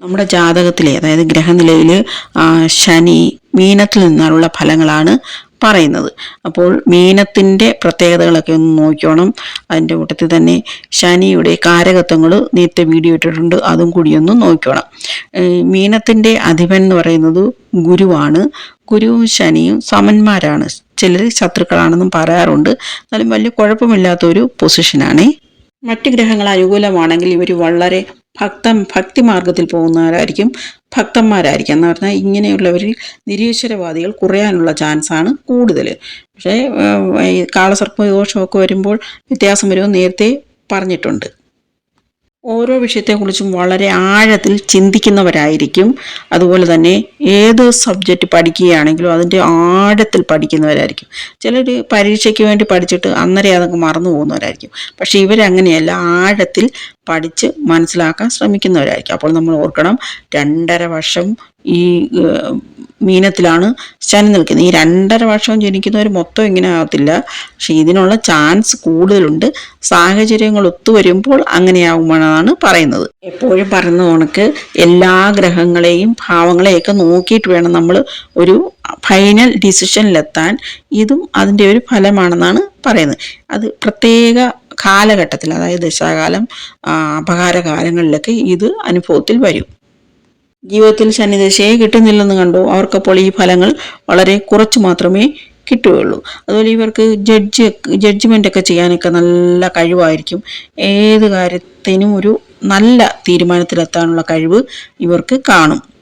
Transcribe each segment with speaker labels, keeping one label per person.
Speaker 1: നമ്മുടെ ജാതകത്തിലെ അതായത് ഗ്രഹനിലയിൽ ശനി മീനത്തിൽ നിന്നുള്ള ഫലങ്ങളാണ് പറയുന്നത്. അപ്പോൾ മീനത്തിന്റെ പ്രത്യേകതകളൊക്കെ ഒന്ന് നോക്കിയോണം അതിന്റെ കൂട്ടത്തിൽ തന്നെ ശനിയുടെ കാരകത്വങ്ങൾ നേരത്തെ വീഡിയോ ഇട്ടിട്ടുണ്ട്. അതും കൂടി ഒന്ന് നോക്കിയോണം മീനത്തിന്റെ അധിപൻ എന്ന് പറയുന്നത് ഗുരുവാണ്. ഗുരുവും ശനിയും സമന്മാരാണ്. ചിലർ ശത്രുക്കളാണെന്നും പറയാറുണ്ട്. എന്നാലും വലിയ കുഴപ്പമില്ലാത്തൊരു പൊസിഷനാണേ. മറ്റ് ഗ്രഹങ്ങൾ അനുകൂലമാണെങ്കിൽ ഇവർ വളരെ ഭക്ത ഭക്തി മാർഗത്തിൽ പോകുന്നവരായിരിക്കും ഭക്തന്മാരായിരിക്കും എന്ന് പറഞ്ഞാൽ ഇങ്ങനെയുള്ളവരിൽ നിരീശ്വരവാദികൾ കുറയാനുള്ള ചാൻസാണ് കൂടുതൽ. പക്ഷേ ഈ കാളസർപ്പ ദോഷമൊക്കെ വരുമ്പോൾ വ്യത്യാസം വരുമെന്ന് നേരത്തെ പറഞ്ഞിട്ടുണ്ട്. ഓരോ വിഷയത്തെക്കുറിച്ചും വളരെ ആഴത്തിൽ ചിന്തിക്കുന്നവരായിരിക്കും. അതുപോലെ തന്നെ ഏത് സബ്ജക്റ്റ് പഠിക്കുകയാണെങ്കിലും അതിന്റെ ആഴത്തിൽ പഠിക്കുന്നവരായിരിക്കും. ചിലർ പരീക്ഷയ്ക്ക് വേണ്ടി പഠിച്ചിട്ട് അന്നേരം അതങ്ങ് മറന്നു പോകുന്നവരായിരിക്കും. പക്ഷേ ഇവരങ്ങനെയല്ല ആഴത്തിൽ പഠിച്ച് മനസ്സിലാക്കാൻ ശ്രമിക്കുന്നവരായിരിക്കും. അപ്പോൾ നമ്മൾ ഓർക്കണം രണ്ടര വർഷം ഈ മീനത്തിലാണ് ശനി നിൽക്കുന്നത്. ഈ രണ്ടര വർഷം ജനിക്കുന്നവർ മൊത്തം ഇങ്ങനെ ആകത്തില്ല പക്ഷെ ഇതിനുള്ള ചാൻസ് കൂടുതലുണ്ട്. സാഹചര്യങ്ങൾ ഒത്തുവരുമ്പോൾ അങ്ങനെയാവുമെന്നാണ് പറയുന്നത്. എപ്പോഴും പറയുന്ന കണക്ക് എല്ലാ ഗ്രഹങ്ങളെയും ഭാവങ്ങളെയൊക്കെ നോക്കിയിട്ട് വേണം നമ്മൾ ഒരു ഫൈനൽ ഡിസിഷനിലെത്താൻ. ഇതും അതിന്റെ ഒരു ഫലമാണെന്നാണ് പറയുന്നത്. അത് പ്രത്യേക കാലഘട്ടത്തിൽ അതായത് ദശാകാലം അപകാര കാലങ്ങളിലൊക്കെ ഇത് അനുഭവത്തിൽ വരും. ജീവിതത്തിൽ ശനിദശയെ കിട്ടുന്നില്ലെന്ന് കണ്ടു? അവർക്കപ്പോൾ ഈ ഫലങ്ങൾ വളരെ കുറച്ച് മാത്രമേ കിട്ടുകയുള്ളൂ. അതുപോലെ ഇവർക്ക് ജഡ്ജ് ജഡ്ജ്മെന്റ് ഒക്കെ ചെയ്യാനൊക്കെ നല്ല കഴിവായിരിക്കും. ഏത് കാര്യത്തിനും ഒരു നല്ല തീരുമാനത്തിലെത്താനുള്ള കഴിവ് ഇവർക്ക് കാണും.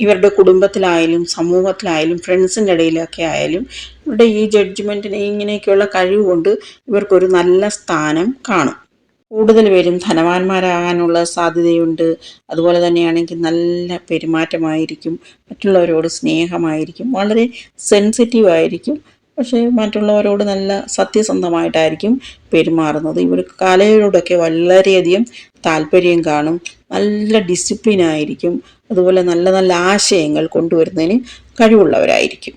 Speaker 1: ഇവരുടെ കുടുംബത്തിലായാലും സമൂഹത്തിലായാലും ഫ്രണ്ട്സിന്റെ ഇടയിലൊക്കെ ആയാലും ഇവരുടെ ഈ ജഡ്ജ്മെന്റിന് ഇങ്ങനെയൊക്കെയുള്ള കഴിവ് കൊണ്ട് ഇവർക്കൊരു നല്ല സ്ഥാനം കാണും. കൂടുതൽ പേരും ധനവാന്മാരാകാനുള്ള സാധ്യതയുണ്ട്. അതുപോലെ തന്നെയാണെങ്കിൽ നല്ല പെരുമാറ്റമായിരിക്കും. മറ്റുള്ളവരോട് സ്നേഹമായിരിക്കും. വളരെ സെൻസിറ്റീവ് ആയിരിക്കും. പക്ഷേ മറ്റുള്ളവരോട് നല്ല സത്യസന്ധമായിട്ടായിരിക്കും പെരുമാറുന്നത്. ഇവർക്ക് കലയോടൊക്കെ വളരെയധികം താല്പര്യം കാണും. നല്ല ഡിസിപ്ലിൻ ആയിരിക്കും. അതുപോലെ നല്ല നല്ല ആശയങ്ങൾ കൊണ്ടുവരുന്നതിന് കഴിവുള്ളവരായിരിക്കും.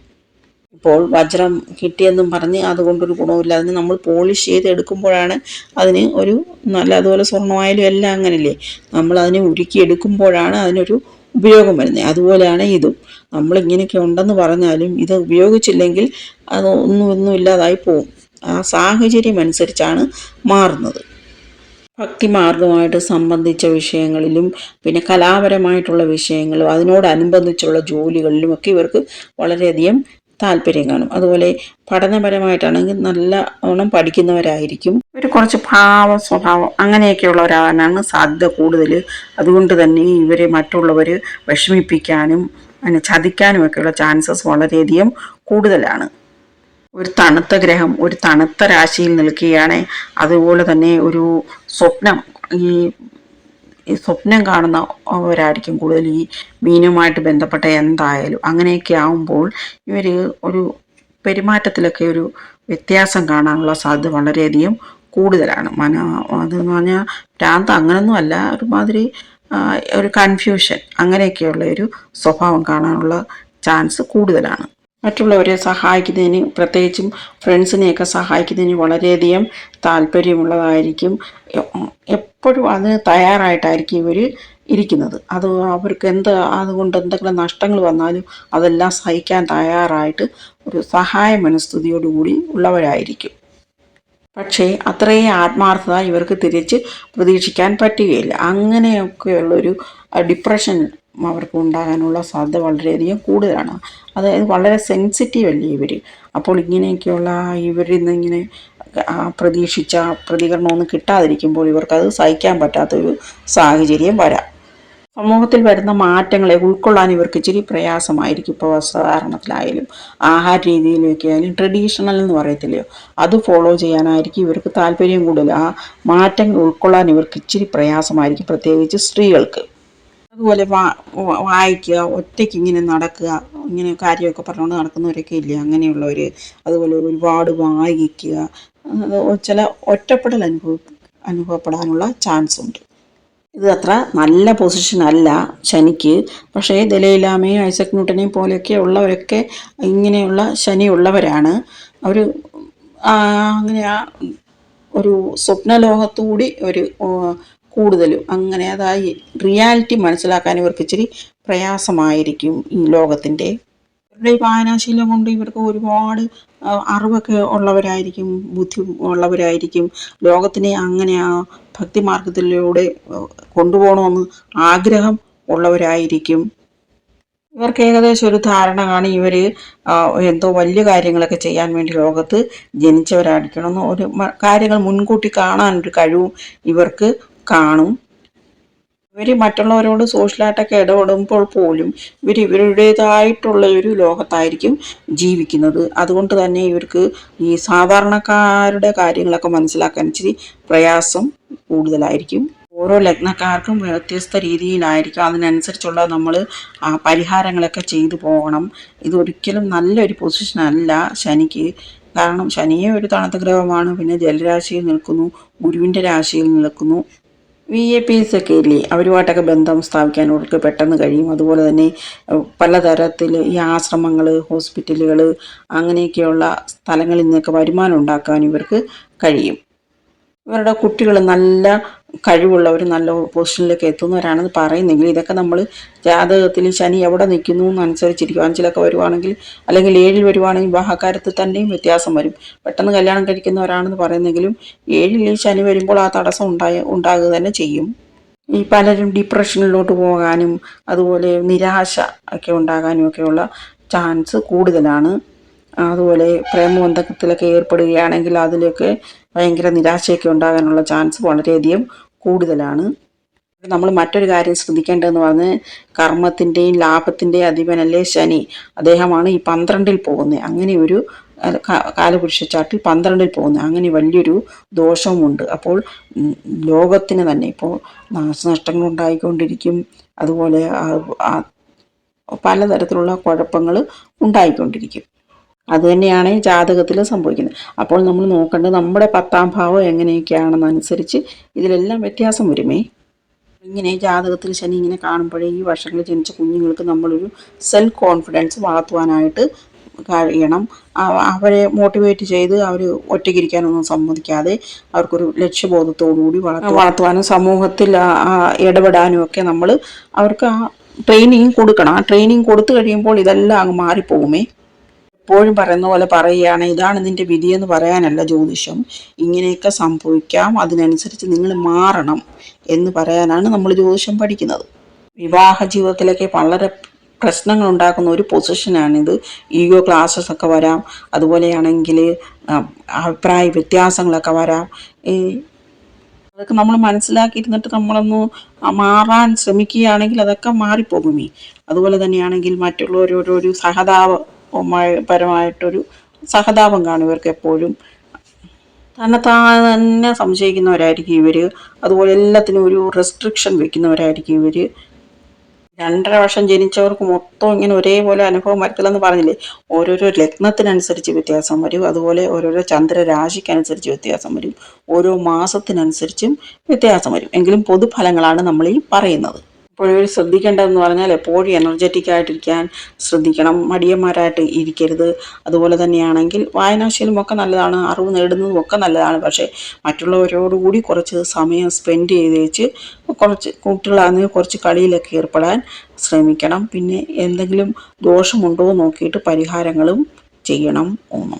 Speaker 1: ഇപ്പോൾ വജ്രം കിട്ടിയെന്നും പറഞ്ഞ് അതുകൊണ്ടൊരു ഗുണമില്ല അതിന് നമ്മൾ പോളിഷ് ചെയ്ത് എടുക്കുമ്പോഴാണ് അതിന് ഒരു നല്ല അതുപോലെ സ്വർണമായാലും എല്ലാം അങ്ങനെയല്ലേ നമ്മൾ അതിനെ ഉരുക്കി എടുക്കുമ്പോഴാണ് അതിനൊരു ഉപയോഗം വരുന്നത്. അതുപോലെയാണ് ഇതും. നമ്മൾ ഇങ്ങനെയൊക്കെ ഉണ്ടെന്ന് പറഞ്ഞാലും ഇത് ഉപയോഗിച്ചില്ലെങ്കിൽ അത് ഒന്നും ഒന്നും ഇല്ലാതായി പോകും ആ സാഹചര്യം അനുസരിച്ചാണ് മാറുന്നത്. ഭക്തിമാർഗമായിട്ട് സംബന്ധിച്ച വിഷയങ്ങളിലും പിന്നെ കലാപരമായിട്ടുള്ള വിഷയങ്ങളും അതിനോടനുബന്ധിച്ചുള്ള ജോലികളിലും ഒക്കെ ഇവർക്ക് വളരെയധികം താല്പര്യം കാണും. അതുപോലെ പഠനപരമായിട്ടാണെങ്കിൽ നല്ല ഓണം പഠിക്കുന്നവരായിരിക്കും. ഇവർ കുറച്ച് ഭാവ സ്വഭാവം അങ്ങനെയൊക്കെയുള്ളവരാകാനാണ് സാധ്യത കൂടുതൽ. അതുകൊണ്ട് തന്നെ ഇവരെ മറ്റുള്ളവർ വിഷമിപ്പിക്കാനും അങ്ങനെ ചതിക്കാനുമൊക്കെയുള്ള ചാൻസസ് വളരെയധികം കൂടുതലാണ്. ഒരു തണുത്ത ഗ്രഹം ഒരു തണുത്ത രാശിയിൽ നിൽക്കുകയാണ്. അതുപോലെ തന്നെ ഒരു സ്വപ്നം ഈ ഈ സ്വപ്നം കാണുന്നവരായിരിക്കും കൂടുതൽ ഈ മീനുമായിട്ട് ബന്ധപ്പെട്ട എന്തായാലും. അങ്ങനെയൊക്കെ ആവുമ്പോൾ ഇവർ ഒരു പെരുമാറ്റത്തിലൊക്കെ ഒരു വ്യത്യാസം കാണാനുള്ള സാധ്യത വളരെയധികം കൂടുതലാണ്. മന അതെന്ന് പറഞ്ഞാൽ ഭ്രാന്ത് അങ്ങനൊന്നും അല്ല. ഒരുമാതിരി ഒരു കൺഫ്യൂഷൻ അങ്ങനെയൊക്കെയുള്ള ഒരു സ്വഭാവം കാണാനുള്ള ചാൻസ് കൂടുതലാണ്. മറ്റുള്ളവരെ സഹായിക്കുന്നതിന് പ്രത്യേകിച്ചും ഫ്രണ്ട്സിനെയൊക്കെ സഹായിക്കുന്നതിന് വളരെയധികം താല്പര്യമുള്ളതായിരിക്കും. എപ്പോഴും അതിന് തയ്യാറായിട്ടായിരിക്കും ഇവർ ഇരിക്കുന്നത്. അത് അവർക്ക് എന്ത് അതുകൊണ്ട് എന്തെങ്കിലും നഷ്ടങ്ങൾ വന്നാലും അതെല്ലാം സഹിക്കാൻ തയ്യാറായിട്ട് ഒരു സഹായ മനസ്ഥിതിയോടുകൂടി ഉള്ളവരായിരിക്കും. പക്ഷേ അത്രയും ആത്മാർത്ഥത ഇവർക്ക് തിരിച്ച് പ്രതീക്ഷിക്കാൻ പറ്റുകയില്ല. അങ്ങനെയൊക്കെയുള്ളൊരു ഡിപ്രഷൻ അവർക്ക് ഉണ്ടാകാനുള്ള സാധ്യത വളരെയധികം കൂടുതലാണ്. അതായത് വളരെ സെൻസിറ്റീവ് അല്ലേ ഇവർ അപ്പോൾ ഇങ്ങനെയൊക്കെയുള്ള ഇവരിൽ നിന്ന് ഇങ്ങനെ പ്രതീക്ഷിച്ച പ്രതികരണമൊന്നും കിട്ടാതിരിക്കുമ്പോൾ ഇവർക്കത് സഹിക്കാൻ പറ്റാത്തൊരു സാഹചര്യം വരാം. സമൂഹത്തിൽ വരുന്ന മാറ്റങ്ങളെ ഉൾക്കൊള്ളാൻ ഇവർക്ക് ഇച്ചിരി പ്രയാസമായിരിക്കും ഇപ്പോൾ വസ്ത്രധാരണത്തിലായാലും ആഹാര രീതിയിലൊക്കെ ആയാലും ട്രഡീഷണൽ എന്ന് പറയത്തില്ലയോ? അത് ഫോളോ ചെയ്യാനായിരിക്കും ഇവർക്ക് താല്പര്യം കൂടുതൽ. ആ മാറ്റങ്ങൾ ഉൾക്കൊള്ളാൻ ഇവർക്ക് ഇച്ചിരി പ്രയാസമായിരിക്കും പ്രത്യേകിച്ച് സ്ത്രീകൾക്ക്. അതുപോലെ വായിക്കുക ഒറ്റയ്ക്ക് ഇങ്ങനെ നടക്കുക ഇങ്ങനെ കാര്യമൊക്കെ പറഞ്ഞുകൊണ്ട് നടക്കുന്നവരൊക്കെ ഇല്ലേ? അങ്ങനെയുള്ളവർ അതുപോലെ ഒരുപാട് വായിക്കുക. ചില ഒറ്റപ്പെടൽ അനുഭവ അനുഭവപ്പെടാനുള്ള ചാൻസ് ഉണ്ട് ഇത് അത്ര നല്ല പൊസിഷൻ അല്ല ശനിക്ക്. പക്ഷേ ദലൈലാമയും ഐസക് ന്യൂട്ടനെയും പോലെയൊക്കെ ഉള്ളവരൊക്കെ ഇങ്ങനെയുള്ള ശനി ഉള്ളവരാണ്. അവർ അങ്ങനെ ഒരു സ്വപ്നലോകത്തുകൂടി ഒരു കൂടുതലും അങ്ങനെ അതായി റിയാലിറ്റി മനസ്സിലാക്കാൻ ഇവർക്ക് ഇച്ചിരി പ്രയാസമായിരിക്കും ഈ ലോകത്തിന്റെ. ഇവരുടെ ഈ വായനാശീലം കൊണ്ട് ഇവർക്ക് ഒരുപാട് അറിവൊക്കെ ഉള്ളവരായിരിക്കും ബുദ്ധി ഉള്ളവരായിരിക്കും. ലോകത്തിനെ അങ്ങനെ ആ ഭക്തിമാർഗത്തിലൂടെ മാർഗത്തിലൂടെ കൊണ്ടുപോകണമെന്ന് ആഗ്രഹം ഉള്ളവരായിരിക്കും. ഇവർക്ക് ഏകദേശം ഒരു ധാരണ കാണി ഇവർ എന്തോ വലിയ കാര്യങ്ങളൊക്കെ ചെയ്യാൻ വേണ്ടി ലോകത്ത് ജനിച്ചവരായിരിക്കണമെന്ന് ഒരു കാര്യങ്ങൾ മുൻകൂട്ടി കാണാനൊരു കഴിവും ഇവർക്ക് കാണും. ഇവർ മറ്റുള്ളവരോട് സോഷ്യലായിട്ടൊക്കെ ഇടപെടുമ്പോൾ പോലും ഇവർ ഇവരുടേതായിട്ടുള്ള ഒരു ലോകത്തായിരിക്കും ജീവിക്കുന്നത്. അതുകൊണ്ട് തന്നെ ഇവർക്ക് ഈ സാധാരണക്കാരുടെ കാര്യങ്ങളൊക്കെ മനസ്സിലാക്കാൻ ഇച്ചിരി പ്രയാസം കൂടുതലായിരിക്കും. ഓരോ ലഗ്നക്കാർക്കും വ്യത്യസ്ത രീതിയിലായിരിക്കും. അതിനനുസരിച്ചുള്ള നമ്മൾ പരിഹാരങ്ങളൊക്കെ ചെയ്തു പോകണം. ഇതൊരിക്കലും നല്ലൊരു പൊസിഷൻ അല്ല ശനിക്ക്. കാരണം ശനിയെ ഒരു തണുത്ത ഗ്രഹമാണ്. പിന്നെ ജലരാശിയിൽ നിൽക്കുന്നു. ഗുരുവിന്റെ രാശിയിൽ നിൽക്കുന്നു. വി എ പീസ് ഒക്കെ ഇല്ലേ? അവരുമായിട്ടൊക്കെ ബന്ധം സ്ഥാപിക്കാൻ അവർക്ക് പെട്ടെന്ന് കഴിയും. അതുപോലെ തന്നെ പലതരത്തിൽ ഈ ആശ്രമങ്ങൾ ഹോസ്പിറ്റലുകൾ അങ്ങനെയൊക്കെയുള്ള സ്ഥലങ്ങളിൽ നിന്നൊക്കെ വരുമാനം ഉണ്ടാക്കാൻ ഇവർക്ക് കഴിയും. ഇവരുടെ കുട്ടികൾ നല്ല കഴിവുള്ളവർ നല്ല പൊസിഷനിലേക്ക് എത്തുന്നവരാണെന്ന് പറയുന്നെങ്കിൽ ഇതൊക്കെ നമ്മൾ ജാതകത്തിൽ ശനി എവിടെ നിൽക്കുന്നു എന്നനുസരിച്ചിരിക്കും. അഞ്ചിലൊക്കെ വരുവാണെങ്കിൽ അല്ലെങ്കിൽ ഏഴിൽ വരുവാണെങ്കിൽ വിവാഹക്കാര്യത്തിൽ തന്നെയും വ്യത്യാസം വരും. പെട്ടെന്ന് കല്യാണം കഴിക്കുന്നവരാണെന്ന് പറയുന്നെങ്കിലും ഏഴിൽ ഈ ശനി വരുമ്പോൾ ആ തടസ്സം ഉണ്ടായ ഉണ്ടാകുക തന്നെ ചെയ്യും. ഈ പലരും ഡിപ്രഷനിലോട്ട് പോകാനും അതുപോലെ നിരാശ ഒക്കെ ഉണ്ടാകാനും ഒക്കെയുള്ള ചാൻസ് കൂടുതലാണ്. അതുപോലെ പ്രേമബന്ധത്തിലൊക്കെ ഏർപ്പെടുകയാണെങ്കിൽ അതിലൊക്കെ ഭയങ്കര നിരാശയൊക്കെ ഉണ്ടാകാനുള്ള ചാൻസ് വളരെയധികം കൂടുതലാണ്. നമ്മൾ മറ്റൊരു കാര്യം ശ്രദ്ധിക്കേണ്ടതെന്ന് പറഞ്ഞ് കർമ്മത്തിന്റെയും ലാഭത്തിന്റെയും അധിപനല്ലേ ശനി. അദ്ദേഹമാണ് ഈ പന്ത്രണ്ടിൽ പോകുന്നത്. അങ്ങനെ ഒരു കാലപുരുഷ ചാട്ടിൽ പന്ത്രണ്ടിൽ പോകുന്നത്. അങ്ങനെ വലിയൊരു ദോഷവുമുണ്ട്. അപ്പോൾ ലോകത്തിന് തന്നെ ഇപ്പോൾ നാശനഷ്ടങ്ങൾ ഉണ്ടായിക്കൊണ്ടിരിക്കും. അതുപോലെ പലതരത്തിലുള്ള കുഴപ്പങ്ങൾ ഉണ്ടായിക്കൊണ്ടിരിക്കും. അത് തന്നെയാണ് ഈ ജാതകത്തിൽ സംഭവിക്കുന്നത്. അപ്പോൾ നമ്മൾ നോക്കേണ്ടത് നമ്മുടെ പത്താം ഭാവം എങ്ങനെയൊക്കെയാണെന്നനുസരിച്ച് ഇതിലെല്ലാം വ്യത്യാസം വരുമേ. ഇങ്ങനെ ജാതകത്തിൽ ശനി ഇങ്ങനെ കാണുമ്പോഴേ ഈ വർഷങ്ങളിൽ ജനിച്ച കുഞ്ഞുങ്ങൾക്ക് നമ്മളൊരു സെൽഫ് കോൺഫിഡൻസ് വളർത്തുവാനായിട്ട് കഴിയണം. അവരെ മോട്ടിവേറ്റ് ചെയ്ത് അവർ ഒറ്റയ്ക്കിരിക്കാനൊന്നും സമ്മതിക്കാതെ അവർക്കൊരു ലക്ഷ്യബോധത്തോടുകൂടി വളർത്തുക. വളർത്തുവാനും സമൂഹത്തിൽ ഇടപെടാനും ഒക്കെ നമ്മൾ അവർക്ക് ആ ട്രെയിനിങ് കൊടുക്കണം. ആ ട്രെയിനിങ് കൊടുത്തു കഴിയുമ്പോൾ ഇതെല്ലാം അങ്ങ് മാറിപ്പോകുമേ. എപ്പോഴും പറയുന്ന പോലെ പറയുകയാണ് ഇതാണ് നിന്റെ എന്ന് പറയാനല്ല ജ്യോതിഷം. ഇങ്ങനെയൊക്കെ സംഭവിക്കാം. അതിനനുസരിച്ച് നിങ്ങൾ മാറണം എന്ന് പറയാനാണ് നമ്മൾ ജ്യോതിഷം പഠിക്കുന്നത്. വിവാഹ ജീവിതത്തിലൊക്കെ വളരെ പ്രശ്നങ്ങൾ ഉണ്ടാക്കുന്ന ഒരു പൊസിഷനാണിത് ഈഗോ ക്ലാസ്സസ് ഒക്കെ വരാം. അതുപോലെയാണെങ്കിൽ അഭിപ്രായ വ്യത്യാസങ്ങളൊക്കെ വരാം. ഈ അതൊക്കെ നമ്മൾ മനസ്സിലാക്കിയിരുന്നിട്ട് നമ്മളൊന്ന് മാറാൻ ശ്രമിക്കുകയാണെങ്കിൽ അതൊക്കെ മാറിപ്പോകുമേ അതുപോലെ തന്നെയാണെങ്കിൽ മറ്റുള്ളവരോടൊരു സഹതാപ പരമായിട്ടൊരു സഹതാപം കാണും ഇവർക്ക് എപ്പോഴും തന്നെ തന്നെ സംശയിക്കുന്നവരായിരിക്കും ഇവർ അതുപോലെ എല്ലാത്തിനും ഒരു റെസ്ട്രിക്ഷൻ വെക്കുന്നവരായിരിക്കും ഇവർ രണ്ടര വർഷം ജനിച്ചവർക്ക് മൊത്തം ഇങ്ങനെ ഒരേപോലെ അനുഭവം വരത്തില്ലെന്ന് പറഞ്ഞില്ലേ? ഓരോരോ ലഗ്നത്തിനനുസരിച്ച് വ്യത്യാസം വരും. അതുപോലെ ഓരോരോ ചന്ദ്രരാശിക്കനുസരിച്ച് വ്യത്യാസം വരും. ഓരോ മാസത്തിനനുസരിച്ചും വ്യത്യാസം വരും. എങ്കിലും പൊതുഫലങ്ങളാണ് നമ്മൾ ഈ പറയുന്നത്. ഒരു ശ്രദ്ധിക്കേണ്ടതെന്ന് പറഞ്ഞാൽ എപ്പോഴും എനർജറ്റിക് ആയിട്ടിരിക്കാൻ ശ്രദ്ധിക്കണം. മടിയന്മാരായിട്ട് ഇരിക്കരുത്. അതുപോലെ തന്നെയാണെങ്കിൽ വായനാശീലം ഒക്കെ നല്ലതാണ് അറിവ് നേടുന്നതും ഒക്കെ നല്ലതാണ്. പക്ഷേ മറ്റുള്ളവരോടുകൂടി കുറച്ച് സമയം സ്പെൻഡ് ചെയ്ത് വെച്ച് കുറച്ച് കുട്ടികളാണെങ്കിൽ കുറച്ച് കളിയിലൊക്കെ ഏർപ്പെടാൻ ശ്രമിക്കണം. പിന്നെ എന്തെങ്കിലും ദോഷമുണ്ടോ നോക്കിയിട്ട് പരിഹാരങ്ങളും ചെയ്യണം. ഓം